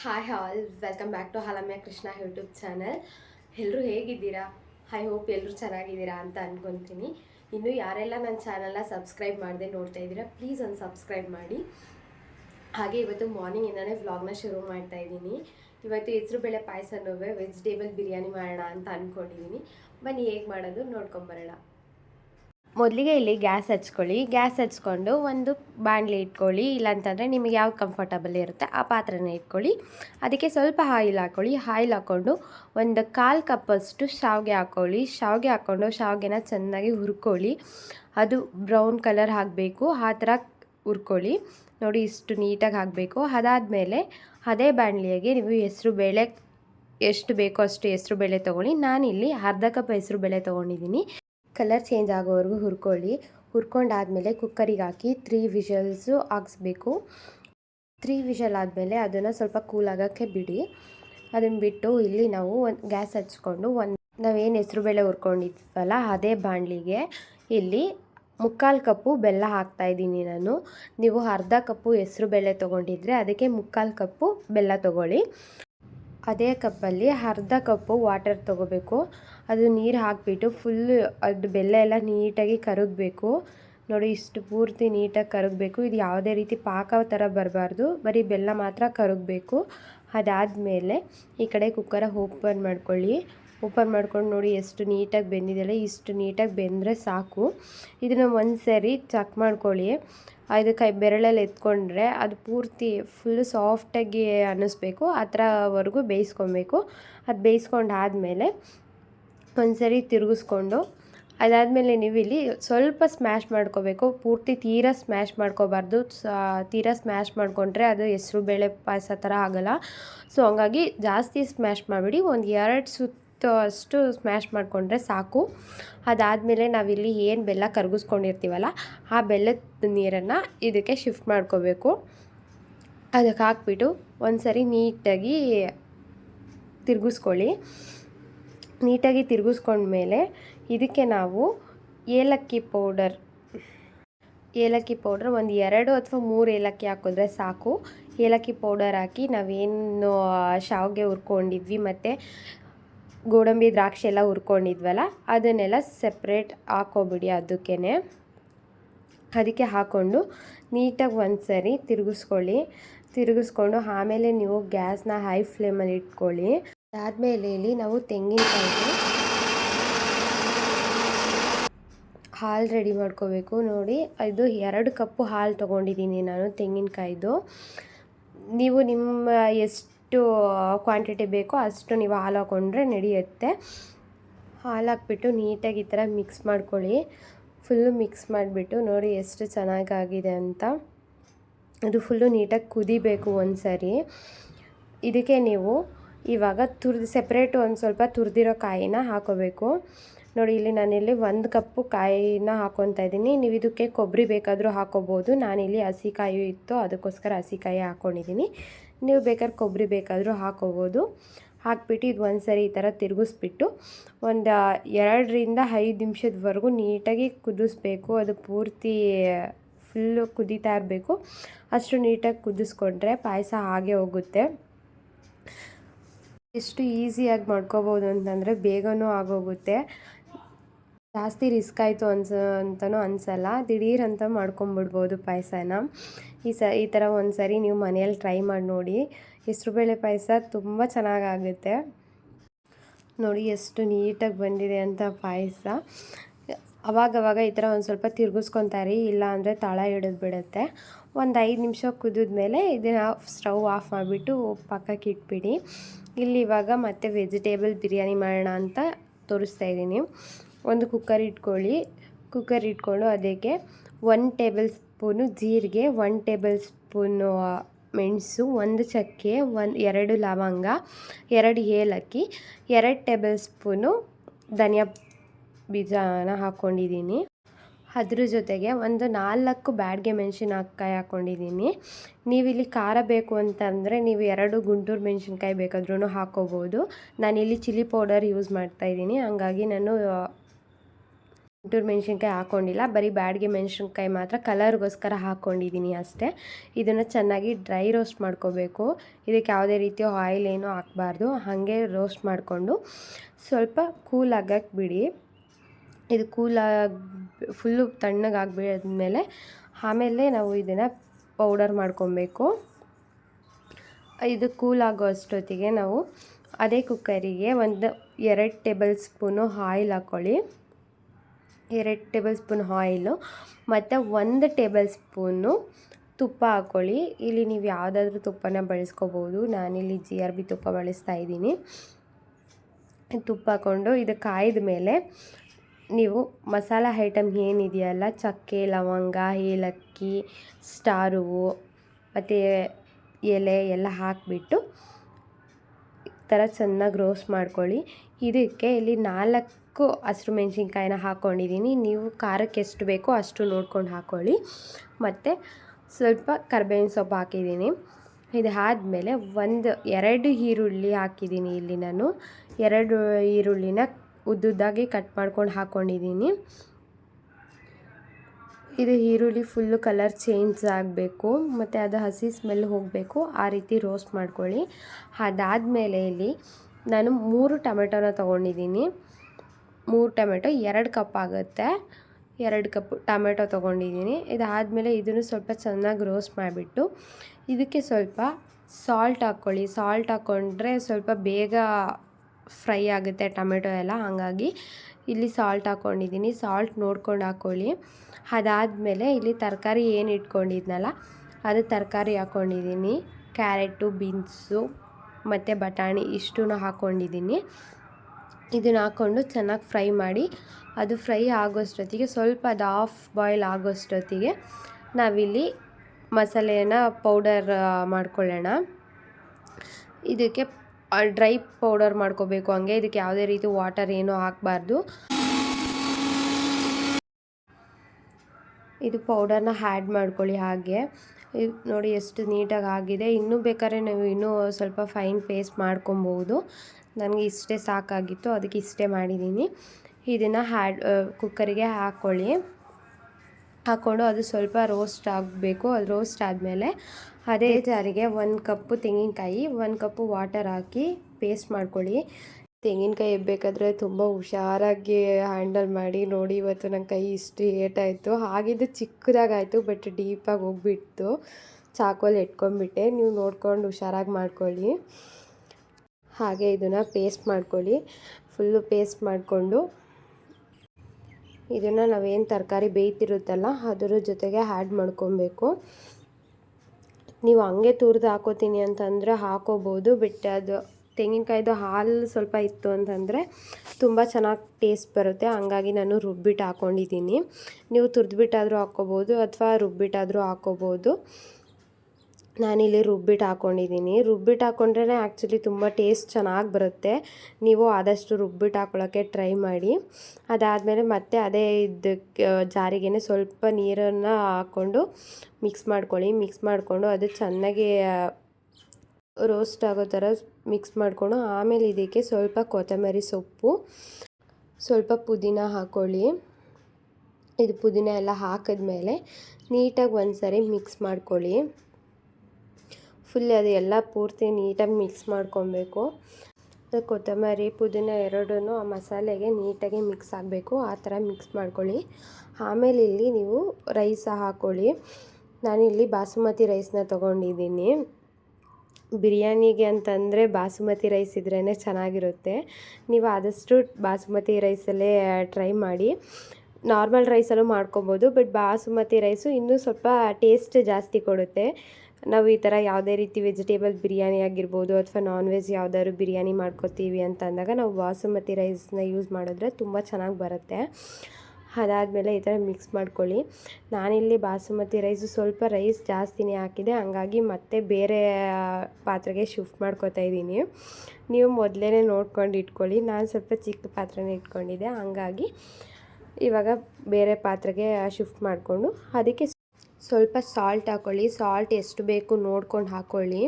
Hi all welcome back to Alamya Krishna YouTube channel ಎಲ್ಲರೂ ಹೇಗಿದ್ದೀರಾ? I hope ಎಲ್ಲರೂ ಚೆನ್ನಾಗಿದ್ದೀರಾ ಅಂತ ಅಂದ್ಕೊತೀನಿ ಇನ್ನು ಯಾರೆಲ್ಲ ನನ್ನ ಚಾನಲ್ನ ಸಬ್ಸ್ಕ್ರೈಬ್ ಮಾಡದೆ ನೋಡ್ತಾ ಇದ್ದೀರಾ ಪ್ಲೀಸ್ ಒಂದು ಸಬ್ಸ್ಕ್ರೈಬ್ ಮಾಡಿ. ಹಾಗೆ ಇವತ್ತು ಮಾರ್ನಿಂಗಿಂದನೇ ವ್ಲಾಗ್ನ ಶುರು ಮಾಡ್ತಾ ಇದ್ದೀನಿ. ಇವತ್ತು ಹೆಸರು ಬೇಳೆ ಪಾಯಸನೂ ವೆಜಿಟೇಬಲ್ ಬಿರಿಯಾನಿ ಮಾಡೋಣ ಅಂತ ಅಂದ್ಕೊಂಡಿದ್ದೀನಿ ಬನ್ನಿ ಹೇಗೆ ಮಾಡೋದು ನೋಡ್ಕೊಂಬರೋಣ. ಮೊದಲಿಗೆ ಇಲ್ಲಿ ಗ್ಯಾಸ್ ಹಚ್ಕೊಳ್ಳಿ. ಗ್ಯಾಸ್ ಹಚ್ಕೊಂಡು ಒಂದು ಬಾಣಲಿ ಇಟ್ಕೊಳ್ಳಿ. ಇಲ್ಲಾಂತಂದರೆ ನಿಮಗೆ ಯಾವ ಕಂಫರ್ಟಬಲ್ ಇರುತ್ತೆ ಆ ಪಾತ್ರೆನ ಇಟ್ಕೊಳ್ಳಿ. ಅದಕ್ಕೆ ಸ್ವಲ್ಪ ಆಯಿಲ್ ಹಾಕ್ಕೊಳ್ಳಿ ಆಯಿಲ್ ಹಾಕ್ಕೊಂಡು ಒಂದು ಕಾಲು ಕಪ್ಪಷ್ಟು ಶಾವಿಗೆ ಹಾಕ್ಕೊಳ್ಳಿ. ಶಾವಿಗೆ ಹಾಕ್ಕೊಂಡು ಶಾವಿಗೆನ ಚೆನ್ನಾಗಿ ಹುರ್ಕೊಳ್ಳಿ. ಅದು ಬ್ರೌನ್ ಕಲರ್ ಹಾಕಬೇಕು ಆ ಥರ ಹುರ್ಕೊಳ್ಳಿ. ನೋಡಿ ಇಷ್ಟು ನೀಟಾಗಿ ಹಾಕಬೇಕು ಅದಾದಮೇಲೆ ಅದೇ ಬಾಣಲಿಯಾಗೆ ನೀವು ಹೆಸರು ಬೇಳೆ ಎಷ್ಟು ಬೇಕೋ ಅಷ್ಟು ಹೆಸರು ಬೇಳೆ ತೊಗೊಳ್ಳಿ. ನಾನಿಲ್ಲಿ ಅರ್ಧ ಕಪ್ ಹೆಸರು ಬೇಳೆ ತೊಗೊಂಡಿದ್ದೀನಿ. ಕಲರ್ ಚೇಂಜ್ ಆಗೋವರೆಗೂ ಹುರ್ಕೊಳ್ಳಿ. ಹುರ್ಕೊಂಡಾದಮೇಲೆ ಕುಕ್ಕರಿಗೆ ಹಾಕಿ ತ್ರೀ ವಿಷಲ್ಸು ಹಾಕ್ಸ್ಬೇಕು. ತ್ರೀ ವಿಷಲ್ ಆದಮೇಲೆ ಅದನ್ನು ಸ್ವಲ್ಪ ಕೂಲ್ ಆಗೋಕ್ಕೆ ಬಿಡಿ. ಅದನ್ನು ಬಿಟ್ಟು ಇಲ್ಲಿ ನಾವು ಒಂದು ಗ್ಯಾಸ್ ಹಚ್ಕೊಂಡು ಒಂದು ನಾವೇನು ಹೆಸ್ರು ಬೇಳೆ ಹುರ್ಕೊಂಡಿದ್ವಲ್ಲ ಅದೇ ಬಾಣಲಿಗೆ ಇಲ್ಲಿ ಮುಕ್ಕಾಲು ಕಪ್ಪು ಬೆಲ್ಲ ಹಾಕ್ತಾಯಿದ್ದೀನಿ ನಾನು. ನೀವು ಅರ್ಧ ಕಪ್ಪು ಹೆಸ್ರು ಬೇಳೆ ತೊಗೊಂಡಿದ್ರೆ ಅದಕ್ಕೆ ಮುಕ್ಕಾಲು ಕಪ್ಪು ಬೆಲ್ಲ ತೊಗೊಳ್ಳಿ. ಅದೇ ಕಪ್ಪಲ್ಲಿ ಅರ್ಧ ಕಪ್ಪು ವಾಟರ್ ತೊಗೋಬೇಕು. ಅದು ನೀರು ಹಾಕಿಬಿಟ್ಟು ಫುಲ್ಲು ಅದು ಬೆಲ್ಲ ಎಲ್ಲ ನೀಟಾಗಿ ಕರಗಬೇಕು. ನೋಡಿ ಇಷ್ಟು ಪೂರ್ತಿ ನೀಟಾಗಿ ಕರಗಬೇಕು. ಇದು ಯಾವುದೇ ರೀತಿ ಪಾಕ ಥರ ಬರಬಾರ್ದು. ಬರೀ ಬೆಲ್ಲ ಮಾತ್ರ ಕರಗಬೇಕು. ಅದಾದಮೇಲೆ ಈ ಕಡೆ ಕುಕ್ಕರ ಓಪನ್ ಮಾಡ್ಕೊಳ್ಳಿ. ಓಪನ್ ಮಾಡ್ಕೊಂಡು ನೋಡಿ ಎಷ್ಟು ನೀಟಾಗಿ ಬೆಂದಿದೆಯಲ್ಲ ಇಷ್ಟು ನೀಟಾಗಿ ಬೆಂದರೆ ಸಾಕು. ಇದನ್ನು ಒಂದು ಸರಿ ಚೆಕ್ ಮಾಡ್ಕೊಳ್ಳಿ. ಇದು ಕೈ ಬೆರಳಲ್ಲಿ ಎತ್ಕೊಂಡ್ರೆ ಅದು ಪೂರ್ತಿ ಫುಲ್ ಸಾಫ್ಟಾಗಿ ಅನ್ನಿಸ್ಬೇಕು. ಆ ಥರವರೆಗೂ ಬೇಯಿಸ್ಕೊಬೇಕು. ಅದು ಬೇಯಿಸ್ಕೊಂಡು ಆದಮೇಲೆ ಒಂದು ಸರಿ ತಿರುಗಿಸ್ಕೊಂಡು ಅದಾದಮೇಲೆ ನೀವು ಇಲ್ಲಿ ಸ್ವಲ್ಪ ಸ್ಮ್ಯಾಶ್ ಮಾಡ್ಕೋಬೇಕು. ಪೂರ್ತಿ ತೀರಾ ಸ್ಮ್ಯಾಶ್ ಮಾಡ್ಕೋಬಾರ್ದು. ತೀರಾ ಸ್ಮ್ಯಾಶ್ ಮಾಡಿಕೊಂಡ್ರೆ ಅದು ಹೆಸ್ರು, ಬೇಳೆ ಪಾಯಸ ಥರ ಆಗೋಲ್ಲ. ಸೊ ಹಂಗಾಗಿ ಜಾಸ್ತಿ ಸ್ಮ್ಯಾಶ್ ಮಾಡಿಬಿಡಿ. ಒಂದು ಎರಡು ಸುತ್ತು ಅಷ್ಟು ಸ್ಮ್ಯಾಶ್ ಮಾಡಿಕೊಂಡ್ರೆ ಸಾಕು. ಅದಾದಮೇಲೆ ನಾವಿಲ್ಲಿ ಏನು ಬೆಲ್ಲ ಕರಗಿಸ್ಕೊಂಡಿರ್ತೀವಲ್ಲ, ಆ ಬೆಲ್ಲದ ನೀರನ್ನು ಇದಕ್ಕೆ ಶಿಫ್ಟ್ ಮಾಡ್ಕೋಬೇಕು. ಅದಕ್ಕೆ ಹಾಕ್ಬಿಟ್ಟು ಒಂದು ಸರಿ ನೀಟಾಗಿ ತಿರುಗಿಸ್ಕೊಳ್ಳಿ. ನೀಟಾಗಿ ತಿರುಗಿಸ್ಕೊಂಡ್ಮೇಲೆ ಇದಕ್ಕೆ ನಾವು ಏಲಕ್ಕಿ ಪೌಡರ್ ಏಲಕ್ಕಿ ಪೌಡರ್ ಒಂದು ಎರಡು ಅಥವಾ ಮೂರು ಏಲಕ್ಕಿ ಹಾಕಿದ್ರೆ ಸಾಕು. ಏಲಕ್ಕಿ ಪೌಡರ್ ಹಾಕಿ ನಾವೇನು ಶಾವಿಗೆ ಹುರ್ಕೊಂಡಿದ್ವಿ ಮತ್ತು ಗೋಡಂಬಿ ದ್ರಾಕ್ಷಿ ಎಲ್ಲ ಹುರ್ಕೊಂಡಿದ್ವಲ್ಲ, ಅದನ್ನೆಲ್ಲ ಸಪ್ರೇಟ್ ಹಾಕೋಬಿಡಿ ಅದಕ್ಕೇ ಅದಕ್ಕೆ ಹಾಕ್ಕೊಂಡು ನೀಟಾಗಿ ಒಂದು ಸರಿ ತಿರುಗಿಸ್ಕೊಳ್ಳಿ. ತಿರುಗಿಸ್ಕೊಂಡು ಆಮೇಲೆ ನೀವು ಗ್ಯಾಸ್ನ ಹೈ ಫ್ಲೇಮಲ್ಲಿ ಇಟ್ಕೊಳ್ಳಿ. ಅದಾದಮೇಲೆ ಇಲ್ಲಿ ನಾವು ತೆಂಗಿನಕಾಯಿ ಹಾಲು ರೆಡಿ ಮಾಡ್ಕೋಬೇಕು. ನೋಡಿ, ಇದು ಎರಡು ಕಪ್ಪು ಹಾಲು ತೊಗೊಂಡಿದ್ದೀನಿ ನಾನು ತೆಂಗಿನಕಾಯ್ದು. ನೀವು ನಿಮ್ಮ ಎಷ್ಟು ಕ್ವಾಂಟಿಟಿ ಬೇಕೋ ಅಷ್ಟು ನೀವು ಹಾಲು ಹಾಕ್ಕೊಂಡ್ರೆ ನಡೆಯುತ್ತೆ. ಹಾಲು ಹಾಕ್ಬಿಟ್ಟು ನೀಟಾಗಿ ಈ ಥರ ಮಿಕ್ಸ್ ಮಾಡ್ಕೊಳ್ಳಿ. ಫುಲ್ಲು ಮಿಕ್ಸ್ ಮಾಡಿಬಿಟ್ಟು ನೋಡಿ ಎಷ್ಟು ಚೆನ್ನಾಗಾಗಿದೆ ಅಂತ. ಅದು ಫುಲ್ಲು ನೀಟಾಗಿ ಕುದಿಬೇಕು ಒಂದು ಸರಿ ಇದಕ್ಕೆ ನೀವು ಇವಾಗ ತುರಿದು ಸೆಪ್ರೇಟು ಒಂದು ಸ್ವಲ್ಪ ತುರಿದಿರೋ ಕಾಯಿನ ಹಾಕೋಬೇಕು. ನೋಡಿ ಇಲ್ಲಿ ನಾನಿಲ್ಲಿ ಒಂದು ಕಪ್ಪು ಕಾಯಿನ ಹಾಕ್ಕೊತಾ ಇದ್ದೀನಿ. ನೀವು ಇದಕ್ಕೆ ಕೊಬ್ಬರಿ ಬೇಕಾದರೂ ಹಾಕೋಬೋದು. ನಾನಿಲ್ಲಿ ಹಸಿ ಕಾಯಿ ಇತ್ತು, ಅದಕ್ಕೋಸ್ಕರ ಹಸಿ ಕಾಯಿ ಹಾಕ್ಕೊಂಡಿದ್ದೀನಿ ನೀವು ಬೇಕಾದ್ರೆ ಕೊಬ್ಬರಿ ಬೇಕಾದರೂ ಹಾಕೋಬೋದು. ಹಾಕ್ಬಿಟ್ಟು ಇದು ಒಂದು ಸರಿ ಈ ಥರ ತಿರುಗಿಸ್ಬಿಟ್ಟು ಒಂದು ಎರಡರಿಂದ ಐದು ನಿಮಿಷದವರೆಗೂ ನೀಟಾಗಿ ಕುದಿಸ್ಬೇಕು. ಅದು ಪೂರ್ತಿ ಫುಲ್ಲು ಕುದೀತಾ ಇರಬೇಕು. ಅಷ್ಟು ನೀಟಾಗಿ ಕುದಿಸ್ಕೊಂಡ್ರೆ ಪಾಯಸ ಹಾಗೆ ಹೋಗುತ್ತೆ. ಎಷ್ಟು ಈಸಿಯಾಗಿ ಮಾಡ್ಕೋಬೋದು ಅಂತಂದರೆ ಬೇಗನೂ ಆಗೋಗುತ್ತೆ. ಜಾಸ್ತಿ ರಿಸ್ಕ್ ಆಯಿತು ಅನ್ಸ ಅಂತಲೂ ಅನಿಸಲ್ಲ. ದಿಢೀರಂತ ಮಾಡ್ಕೊಂಬಿಡ್ಬೋದು ಪಾಯಸನ. ಈ ಸ, ಈ ಥರ ಒಂದು ಸರಿ ನೀವು ಮನೆಯಲ್ಲಿ ಟ್ರೈ ಮಾಡಿ ನೋಡಿ. ಹೆಸರುಬೇಳೆ ಪಾಯಸ ತುಂಬ ಚೆನ್ನಾಗಾಗುತ್ತೆ. ನೋಡಿ ಎಷ್ಟು ನೀಟಾಗಿ ಬಂದಿದೆ ಅಂತ ಪಾಯಸ. ಅವಾಗವಾಗ ಈ ಥರ ಒಂದು ಸ್ವಲ್ಪ ತಿರುಗಿಸ್ಕೊತಾರೆ. ಇಲ್ಲ ಅಂದರೆ ತಳ ಹಿಡಿದು ಬಿಡುತ್ತೆ ಒಂದು ಐದು ನಿಮಿಷ ಕುದಿದ್ಮೇಲೆ ಇದನ್ನು ಸ್ಟವ್ ಆಫ್ ಮಾಡಿಬಿಟ್ಟು ಪಕ್ಕಕ್ಕೆ ಇಟ್ಬಿಡಿ. ಇಲ್ಲಿ ಇವಾಗ ಮತ್ತೆ ವೆಜಿಟೇಬಲ್ ಬಿರಿಯಾನಿ ಮಾಡೋಣ ಅಂತ ತೋರಿಸ್ತಾ ಇದ್ದೀನಿ. ಒಂದು ಕುಕ್ಕರ್ ಇಟ್ಕೊಳ್ಳಿ. ಕುಕ್ಕರ್ ಇಟ್ಕೊಂಡು ಅದಕ್ಕೆ ಒನ್ ಟೇಬಲ್ ಸ್ಪೂನು ಜೀರಿಗೆ ಒನ್ ಟೇಬಲ್ ಸ್ಪೂನು ಮೆಣಸು, ಒಂದು ಚಕ್ಕೆ, ಒಂದು, ಎರಡು ಲವಂಗ, ಎರಡು ಏಲಕ್ಕಿ, ಎರಡು ಟೇಬಲ್ ಸ್ಪೂನು ಧನಿಯಾ ಬೀಜನ ಹಾಕ್ಕೊಂಡಿದ್ದೀನಿ. ಅದ್ರ ಜೊತೆಗೆ ಒಂದು ನಾಲ್ಕು ಬ್ಯಾಡ್ಗೆ ಮೆಣಸಿನಕಾಯಿ ಹಾಕ್ಕೊಂಡಿದ್ದೀನಿ. ನೀವಿಲ್ಲಿ ಖಾರ ಬೇಕು ಅಂತಂದರೆ ನೀವು ಎರಡು ಗುಂಟೂರು ಮೆಣಸಿನ್ಕಾಯಿ ಬೇಕಾದ್ರೂ ಹಾಕ್ಕೋಬೋದು. ನಾನಿಲ್ಲಿ ಚಿಲ್ಲಿ ಪೌಡರ್ ಯೂಸ್ ಮಾಡ್ತಾಯಿದ್ದೀನಿ ಹಂಗಾಗಿ ನಾನು ಗುಂಟೂರು ಮೆಣಸಿನ್ಕಾಯಿ ಹಾಕ್ಕೊಂಡಿಲ್ಲ ಬರೀ ಬ್ಯಾಡ್ಗೆ ಮೆಣಸಿನ್ಕಾಯಿ ಮಾತ್ರ ಕಲರ್ಗೋಸ್ಕರ ಹಾಕ್ಕೊಂಡಿದ್ದೀನಿ ಅಷ್ಟೇ. ಇದನ್ನು ಚೆನ್ನಾಗಿ ಡ್ರೈ ರೋಸ್ಟ್ ಮಾಡ್ಕೋಬೇಕು. ಇದಕ್ಕೆ ಯಾವುದೇ ರೀತಿಯ ಆಯಿಲ್ ಏನೂ ಹಾಕ್ಬಾರ್ದು. ಹಾಗೆ ರೋಸ್ಟ್ ಮಾಡಿಕೊಂಡು ಸ್ವಲ್ಪ ಕೂಲ್ ಆಗಕ್ಕೆ ಬಿಡಿ. ಇದು ಕೂಲಾಗಿ ಫುಲ್ಲು ತಣ್ಣಗಾಗ್ಬಿಡಾದ್ಮೇಲೆ ಆಮೇಲೆ ನಾವು ಇದನ್ನು ಪೌಡರ್ ಮಾಡ್ಕೊಬೇಕು. ಇದು ಕೂಲ್ ಆಗೋ ಅಷ್ಟೊತ್ತಿಗೆ ನಾವು ಅದೇ ಕುಕ್ಕರಿಗೆ ಒಂದು ಎರಡು ಟೇಬಲ್ ಸ್ಪೂನು ಆಯಿಲ್ ಹಾಕ್ಕೊಳ್ಳಿ. ಎರಡು ಟೇಬಲ್ ಸ್ಪೂನ್ ಆಯಿಲು, ಮತ್ತು ಒಂದು ಟೇಬಲ್ ಸ್ಪೂನು ತುಪ್ಪ ಹಾಕ್ಕೊಳ್ಳಿ. ಇಲ್ಲಿ ನೀವು ಯಾವುದಾದ್ರೂ ತುಪ್ಪನ ಬಳಸ್ಕೋಬೋದು. ನಾನಿಲ್ಲಿ ಜಿ ಆರ್ ಬಿ ತುಪ್ಪ ಬಳಸ್ತಾ ಇದ್ದೀನಿ. ತುಪ್ಪ ಹಾಕ್ಕೊಂಡು ಇದು ಕಾಯ್ದ ಮೇಲೆ ನೀವು ಮಸಾಲ ಐಟಮ್ ಏನಿದೆಯಲ್ಲ, ಚಕ್ಕೆ, ಲವಂಗ, ಏಲಕ್ಕಿ, ಸ್ಟಾರು, ಮತ್ತು ಎಲೆ ಎಲ್ಲ ಹಾಕಿಬಿಟ್ಟು ಈ ಥರ ಚೆನ್ನಾಗಿ ರೋಸ್ಟ್ ಮಾಡ್ಕೊಳ್ಳಿ. ಇದಕ್ಕೆ ಇಲ್ಲಿ ನಾಲ್ಕು ಹಸಿರು ಮೆಣಸಿನ್ಕಾಯಿನ ಹಾಕ್ಕೊಂಡಿದ್ದೀನಿ ನೀವು ಖಾರಕ್ಕೆ ಎಷ್ಟು ಬೇಕೋ ಅಷ್ಟು ನೋಡ್ಕೊಂಡು ಹಾಕ್ಕೊಳ್ಳಿ ಮತ್ತು ಸ್ವಲ್ಪ ಕರ್ಬೇವಿನ ಸೊಪ್ಪು ಹಾಕಿದ್ದೀನಿ. ಇದು ಆದಮೇಲೆ ಒಂದು, ಎರಡು ಈರುಳ್ಳಿ ಹಾಕಿದ್ದೀನಿ ಇಲ್ಲಿ ನಾನು. ಎರಡು ಈರುಳ್ಳಿನ ಉದ್ದುದ್ದಾಗಿ ಕಟ್ ಮಾಡ್ಕೊಂಡು ಹಾಕ್ಕೊಂಡಿದ್ದೀನಿ ಇದು ಈರುಳ್ಳಿ ಫುಲ್ಲು ಕಲರ್ ಚೇಂಜ್ ಆಗಬೇಕು. ಮತ್ತು ಅದು ಹಸಿ ಸ್ಮೆಲ್ ಹೋಗಬೇಕು. ಆ ರೀತಿ ರೋಸ್ಟ್ ಮಾಡ್ಕೊಳ್ಳಿ. ಅದಾದಮೇಲೆ ಇಲ್ಲಿ ನಾನು ಮೂರು ಟೊಮೆಟೊನ ತೊಗೊಂಡಿದ್ದೀನಿ. ಮೂರು ಟೊಮೆಟೊ, ಎರಡು ಕಪ್ ಆಗುತ್ತೆ. ಎರಡು ಕಪ್ ಟೊಮೆಟೊ ತೊಗೊಂಡಿದ್ದೀನಿ. ಇದಾದಮೇಲೆ ಇದನ್ನು ಸ್ವಲ್ಪ ಚೆನ್ನಾಗಿ ರೋಸ್ಟ್ ಮಾಡಿಬಿಟ್ಟು ಇದಕ್ಕೆ ಸ್ವಲ್ಪ ಸಾಲ್ಟ್ ಹಾಕ್ಕೊಳ್ಳಿ. ಸಾಲ್ಟ್ ಹಾಕ್ಕೊಂಡ್ರೆ ಸ್ವಲ್ಪ ಬೇಗ ಫ್ರೈ ಆಗುತ್ತೆ ಟೊಮೆಟೊ ಎಲ್ಲ. ಹಾಗಾಗಿ ಇಲ್ಲಿ ಸಾಲ್ಟ್ ಹಾಕ್ಕೊಂಡಿದ್ದೀನಿ ಸಾಲ್ಟ್ ನೋಡ್ಕೊಂಡು ಹಾಕ್ಕೊಳ್ಳಿ. ಅದಾದಮೇಲೆ ಇಲ್ಲಿ ತರಕಾರಿ ಏನು ಇಟ್ಕೊಂಡಿದ್ನಲ್ಲ, ಅದು ತರಕಾರಿ ಹಾಕ್ಕೊಂಡಿದ್ದೀನಿ ಕ್ಯಾರೆಟು, ಬೀನ್ಸು ಮತ್ತು ಬಟಾಣಿ ಇಷ್ಟು ಹಾಕ್ಕೊಂಡಿದ್ದೀನಿ ಇದನ್ನು ಹಾಕ್ಕೊಂಡು ಚೆನ್ನಾಗಿ ಫ್ರೈ ಮಾಡಿ, ಅದು ಫ್ರೈ ಆಗೋಷ್ಟೊತ್ತಿಗೆ ಸ್ವಲ್ಪ ಅದು ಆಫ್ ಬಾಯ್ಲ್ ಆಗೋಷ್ಟೊತ್ತಿಗೆ ನಾವಿಲ್ಲಿ ಮಸಾಲೆಯನ್ನು ಪೌಡರ್ ಮಾಡ್ಕೊಳ್ಳೋಣ. ಇದಕ್ಕೆ ಡ್ರೈ ಪೌಡರ್ ಮಾಡ್ಕೋಬೇಕು ಹಂಗೆ, ಇದಕ್ಕೆ ಯಾವುದೇ ರೀತಿ ವಾಟರ್ ಏನೂ ಹಾಕಬಾರ್ದು. ಇದು ಪೌಡರ್ನ ಹ್ಯಾಡ್ ಮಾಡ್ಕೊಳ್ಳಿ ಹಾಗೆ. ನೋಡಿ ಎಷ್ಟು ನೀಟಾಗಿ ಆಗಿದೆ. ಇನ್ನೂ ಬೇಕಾದ್ರೆ ನೀವು ಇನ್ನೂ ಸ್ವಲ್ಪ ಫೈನ್ ಪೇಸ್ಟ್ ಮಾಡ್ಕೊಬೋದು. ನನಗೆ ಇಷ್ಟೇ ಸಾಕಾಗಿತ್ತು, ಅದಕ್ಕೆ ಇಷ್ಟೇ ಮಾಡಿದ್ದೀನಿ. ಇದನ್ನು ಹ್ಯಾಡ್ ಕುಕ್ಕರಿಗೆ ಹಾಕ್ಕೊಳ್ಳಿ ಹಾಕ್ಕೊಂಡು ಅದು ಸ್ವಲ್ಪ ರೋಸ್ಟ್ ಆಗಬೇಕು. ಅದು ರೋಸ್ಟ್ ಆದಮೇಲೆ ಅದೇ ಜಾರಿಗೆ ಒಂದು ಕಪ್ಪು ತೆಂಗಿನಕಾಯಿ, ಒಂದು ಕಪ್ಪು ವಾಟರ್ ಹಾಕಿ ಪೇಸ್ಟ್ ಮಾಡ್ಕೊಳ್ಳಿ. ತೆಂಗಿನಕಾಯಿ ಎಬ್ಬಬೇಕಾದ್ರೆ ತುಂಬ ಹುಷಾರಾಗಿ ಹ್ಯಾಂಡಲ್ ಮಾಡಿ ನೋಡಿ, ಇವತ್ತು ನನ್ನ ಕೈ ಇಷ್ಟು ಏಟಾಯಿತು. ಹಾಗಿದ್ದು ಚಿಕ್ಕದಾಗಾಯಿತು, ಬಟ್ ಡೀಪಾಗಿ ಹೋಗ್ಬಿಟ್ಟು ಚಾಕೋಲಿ ಇಟ್ಕೊಂಡ್ಬಿಟ್ಟೆ ನೀವು ನೋಡ್ಕೊಂಡು ಹುಷಾರಾಗಿ ಮಾಡ್ಕೊಳ್ಳಿ. ಹಾಗೆ ಇದನ್ನು ಪೇಸ್ಟ್ ಮಾಡ್ಕೊಳ್ಳಿ. ಫುಲ್ಲು ಪೇಸ್ಟ್ ಮಾಡಿಕೊಂಡು ಇದನ್ನು ನಾವೇನು ತರಕಾರಿ ಬೇಯ್ತಿರುತ್ತಲ್ಲ ಅದರ ಜೊತೆಗೆ ಆ್ಯಡ್ ಮಾಡ್ಕೊಬೇಕು. ನೀವು ಹಂಗೆ ತುರಿದು ಹಾಕೋತೀನಿ ಅಂತಂದರೆ ಹಾಕೋಬೋದು ಬಿಟ್ಟ ಅದು ತೆಂಗಿನಕಾಯ್ದು ಹಾಲು ಸ್ವಲ್ಪ ಇತ್ತು ಅಂತಂದರೆ ತುಂಬ ಚೆನ್ನಾಗಿ ಟೇಸ್ಟ್ ಬರುತ್ತೆ. ಹಂಗಾಗಿ ನಾನು ರುಬ್ಬಿಟ್ಟು ಹಾಕ್ಕೊಂಡಿದ್ದೀನಿ ನೀವು ತುರಿದ್ಬಿಟ್ಟಾದರೂ ಹಾಕ್ಕೋಬೋದು ಅಥವಾ ರುಬ್ಬಿಟ್ಟಾದರೂ ಹಾಕ್ಕೋಬೋದು ನಾನಿಲ್ಲಿ ರುಬ್ಬಿಟ್ಟು ಹಾಕ್ಕೊಂಡಿದ್ದೀನಿ ರುಬ್ಬಿಟ್ಟು ಹಾಕ್ಕೊಂಡ್ರೆ ಆ್ಯಕ್ಚುಲಿ ತುಂಬ ಟೇಸ್ಟ್ ಚೆನ್ನಾಗಿ ಬರುತ್ತೆ. ನೀವು ಆದಷ್ಟು ರುಬ್ಬಿಟ್ಟು ಹಾಕ್ಕೊಳ್ಳೋಕ್ಕೆ ಟ್ರೈ ಮಾಡಿ. ಅದಾದಮೇಲೆ ಮತ್ತೆ ಅದೇ ಇದಕ್ಕೆ ಜಾರಿಗೆನೆ ಸ್ವಲ್ಪ ನೀರನ್ನು ಹಾಕ್ಕೊಂಡು ಮಿಕ್ಸ್ ಮಾಡ್ಕೊಳ್ಳಿ. ಮಿಕ್ಸ್ ಮಾಡಿಕೊಂಡು ಅದು ಚೆನ್ನಾಗಿ ರೋಸ್ಟ್ ಆಗೋ ಥರ ಮಿಕ್ಸ್ ಮಾಡಿಕೊಂಡು ಆಮೇಲೆ ಇದಕ್ಕೆ ಸ್ವಲ್ಪ ಕೊತ್ತಂಬರಿ ಸೊಪ್ಪು, ಸ್ವಲ್ಪ ಪುದೀನ ಹಾಕ್ಕೊಳ್ಳಿ ಇದು ಪುದೀನ ಎಲ್ಲ ಹಾಕಿದ್ಮೇಲೆ ನೀಟಾಗಿ ಒಂದು ಸರಿ ಮಿಕ್ಸ್ ಮಾಡ್ಕೊಳ್ಳಿ. ಫುಲ್ ಅದು ಎಲ್ಲ ಪೂರ್ತಿ ನೀಟಾಗಿ ಮಿಕ್ಸ್ ಮಾಡ್ಕೊಬೇಕು. ಕೊತ್ತಂಬರಿ, ಪುದೀನ ಎರಡೂ ಆ ಮಸಾಲೆಗೆ ನೀಟಾಗಿ ಮಿಕ್ಸ್ ಆಗಬೇಕು. ಆ ಥರ ಮಿಕ್ಸ್ ಮಾಡ್ಕೊಳ್ಳಿ. ಆಮೇಲೆ ಇಲ್ಲಿ ನೀವು ರೈಸ ಹಾಕ್ಕೊಳ್ಳಿ ನಾನಿಲ್ಲಿ ಬಾಸುಮತಿ ರೈಸ್ನ ತೊಗೊಂಡಿದ್ದೀನಿ. ಬಿರಿಯಾನಿಗೆ ಅಂತಂದರೆ ಬಾಸುಮತಿ ರೈಸ್ ಇದ್ರೇ ಚೆನ್ನಾಗಿರುತ್ತೆ. ನೀವು ಆದಷ್ಟು ಬಾಸುಮತಿ ರೈಸಲ್ಲೇ ಟ್ರೈ ಮಾಡಿ. ನಾರ್ಮಲ್ ರೈಸಲ್ಲೂ ಮಾಡ್ಕೊಬೋದು, ಬಟ್ ಬಾಸುಮತಿ ರೈಸು ಇನ್ನೂ ಸ್ವಲ್ಪ ಟೇಸ್ಟ್ ಜಾಸ್ತಿ ಕೊಡುತ್ತೆ. ನಾವು ಈ ಥರ ಯಾವುದೇ ರೀತಿ ವೆಜಿಟೇಬಲ್ ಬಿರಿಯಾನಿ ಆಗಿರ್ಬೋದು ಅಥವಾ ನಾನ್ ವೆಜ್ ಯಾವ್ದಾದ್ರು ಬಿರಿಯಾನಿ ಮಾಡ್ಕೋತೀವಿ ಅಂತ ಅಂದಾಗ ನಾವು ಬಾಸುಮತಿ ರೈಸ್ನ ಯೂಸ್ ಮಾಡಿದ್ರೆ ತುಂಬ ಚೆನ್ನಾಗಿ ಬರುತ್ತೆ. ಅದಾದಮೇಲೆ ಈ ಥರ ಮಿಕ್ಸ್ ಮಾಡ್ಕೊಳ್ಳಿ. ನಾನಿಲ್ಲಿ ಬಾಸುಮತಿ ರೈಸು ಸ್ವಲ್ಪ ರೈಸ್ ಜಾಸ್ತಿನೇ ಹಾಕಿದೆ. ಹಂಗಾಗಿ ಮತ್ತೆ ಬೇರೆ ಪಾತ್ರೆಗೆ ಶಿಫ್ಟ್ ಮಾಡ್ಕೋತಾ ಇದ್ದೀನಿ. ನೀವು ಮೊದಲೇ ನೋಡ್ಕೊಂಡು ಇಟ್ಕೊಳ್ಳಿ. ನಾನು ಸ್ವಲ್ಪ ಚಿಕ್ಕ ಪಾತ್ರೆನೇ ಇಟ್ಕೊಂಡಿದ್ದೆ. ಹಂಗಾಗಿ ಇವಾಗ ಬೇರೆ ಪಾತ್ರೆಗೆ ಶಿಫ್ಟ್ ಮಾಡಿಕೊಂಡು ಅದಕ್ಕೆ ಸ್ವಲ್ಪ ಸಾಲ್ಟ್ ಹಾಕ್ಕೊಳ್ಳಿ ಸಾಲ್ಟ್ ಎಷ್ಟು ಬೇಕು ನೋಡ್ಕೊಂಡು ಹಾಕ್ಕೊಳ್ಳಿ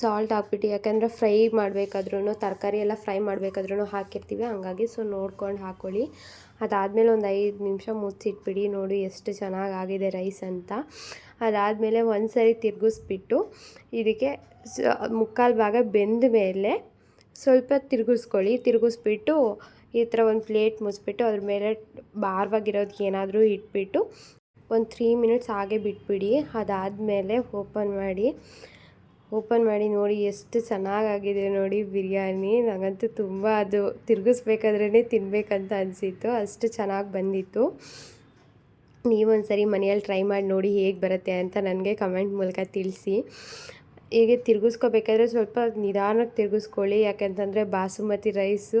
ಸಾಲ್ಟ್ ಹಾಕ್ಬಿಟ್ಟು, ಯಾಕಂದರೆ ಫ್ರೈ ಮಾಡಬೇಕಾದ್ರೂ ತರಕಾರಿ ಎಲ್ಲ ಫ್ರೈ ಮಾಡಬೇಕಾದ್ರೂ ಹಾಕಿರ್ತೀವಿ. ಹಂಗಾಗಿ ಸೊ ನೋಡ್ಕೊಂಡು ಹಾಕ್ಕೊಳ್ಳಿ ಅದಾದಮೇಲೆ ಒಂದು ಐದು ನಿಮಿಷ ಮುಚ್ಚಿಟ್ಬಿಡಿ. ನೋಡಿ ಎಷ್ಟು ಚೆನ್ನಾಗಿ ಆಗಿದೆ ರೈಸ್ ಅಂತ. ಅದಾದಮೇಲೆ ಒಂದು ಸರಿ ತಿರುಗಿಸ್ಬಿಟ್ಟು, ಇದಕ್ಕೆ ಮುಕ್ಕಾಲು ಭಾಗ ಬೆಂದ ಮೇಲೆ ಸ್ವಲ್ಪ ತಿರುಗಿಸ್ಕೊಳ್ಳಿ. ತಿರುಗಿಸ್ಬಿಟ್ಟು ಈ ಥರ ಒಂದು ಪ್ಲೇಟ್ ಮುಚ್ಚಿಬಿಟ್ಟು ಅದ್ರ ಮೇಲೆ ಭಾರವಾಗಿರೋದು ಏನಾದರೂ ಇಟ್ಬಿಟ್ಟು ಒಂದು ತ್ರೀ ಮಿನಿಟ್ಸ್ ಹಾಗೆ ಬಿಟ್ಬಿಡಿ, ಅದಾದಮೇಲೆ ಓಪನ್ ಮಾಡಿ ಓಪನ್ ಮಾಡಿ ನೋಡಿ ಎಷ್ಟು ಚೆನ್ನಾಗಾಗಿದೆ ನೋಡಿ ಬಿರಿಯಾನಿ. ನನಗಂತೂ ತುಂಬ ಅದು ತಿರುಗಿಸ್ಬೇಕಾದ್ರೇ ತಿನ್ನಬೇಕಂತ ಅನಿಸಿತ್ತು, ಅಷ್ಟು ಚೆನ್ನಾಗಿ ಬಂದಿತ್ತು. ನೀವೊಂದು ಸರಿ ಮನೆಯಲ್ಲಿ ಟ್ರೈ ಮಾಡಿ ನೋಡಿ ಹೇಗೆ ಬರುತ್ತೆ ಅಂತ ನನಗೆ ಕಮೆಂಟ್ ಮೂಲಕ ತಿಳಿಸಿ. ಹೀಗೆ ತಿರುಗಿಸ್ಕೋಬೇಕಾದ್ರೆ ಸ್ವಲ್ಪ ನಿಧಾನಕ್ಕೆ ತಿರುಗಿಸ್ಕೊಳ್ಳಿ, ಯಾಕೆಂತಂದರೆ ಬಾಸುಮತಿ ರೈಸು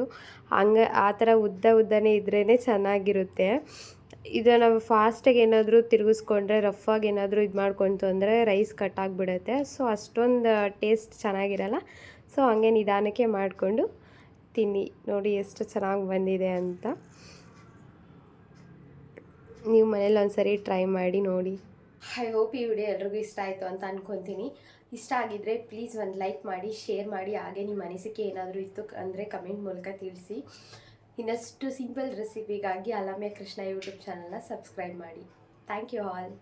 ಹಂಗೆ ಆ ಥರ ಉದ್ದ ಉದ್ದನೇ ಇದ್ರೇ ಚೆನ್ನಾಗಿರುತ್ತೆ. ಇದು ನಾವು ಫಾಸ್ಟಾಗಿ ಏನಾದರೂ ತಿರುಗಿಸ್ಕೊಂಡ್ರೆ ರಫಾಗಿ ಏನಾದರೂ ಇದು ಮಾಡ್ಕೊಂತು ಅಂದರೆ ರೈಸ್ ಕಟ್ ಆಗಿಬಿಡುತ್ತೆ. ಸೊ ಅಷ್ಟೊಂದು ಟೇಸ್ಟ್ ಚೆನ್ನಾಗಿರಲ್ಲ. ಸೊ ಹಂಗೆ ನಿಧಾನಕ್ಕೆ ಮಾಡಿಕೊಂಡು ತಿನ್ನಿ. ನೋಡಿ ಎಷ್ಟು ಚೆನ್ನಾಗಿ ಬಂದಿದೆ ಅಂತ. ನೀವು ಮನೇಲಿ ಒಂದ್ಸರಿ ಟ್ರೈ ಮಾಡಿ ನೋಡಿ. ಐ ಹೋಪ್ ಈ ವಿಡಿಯೋ ಎಲ್ರಿಗೂ ಇಷ್ಟ ಆಯಿತು ಅಂತ ಅಂದ್ಕೊತೀನಿ ಇಷ್ಟ ಆಗಿದ್ದರೆ ಪ್ಲೀಸ್ ಒಂದು ಲೈಕ್ ಮಾಡಿ ಶೇರ್ ಮಾಡಿ. ಹಾಗೆ ನಿಮ್ಮ ಅನಿಸಿಕೆ ಏನಾದರೂ ಇತ್ತು ಅಂದರೆ ಕಮೆಂಟ್ ಮೂಲಕ ತಿಳಿಸಿ. ಇನ್ನಷ್ಟು ಸಿಂಪಲ್ ರೆಸಿಪಿಗಾಗಿ ಅಲಮ್ಯ ಕೃಷ್ಣ ಯೂಟ್ಯೂಬ್ ಚಾನಲ್ನ ಸಬ್ಸ್ಕ್ರೈಬ್ ಮಾಡಿ. Thank you all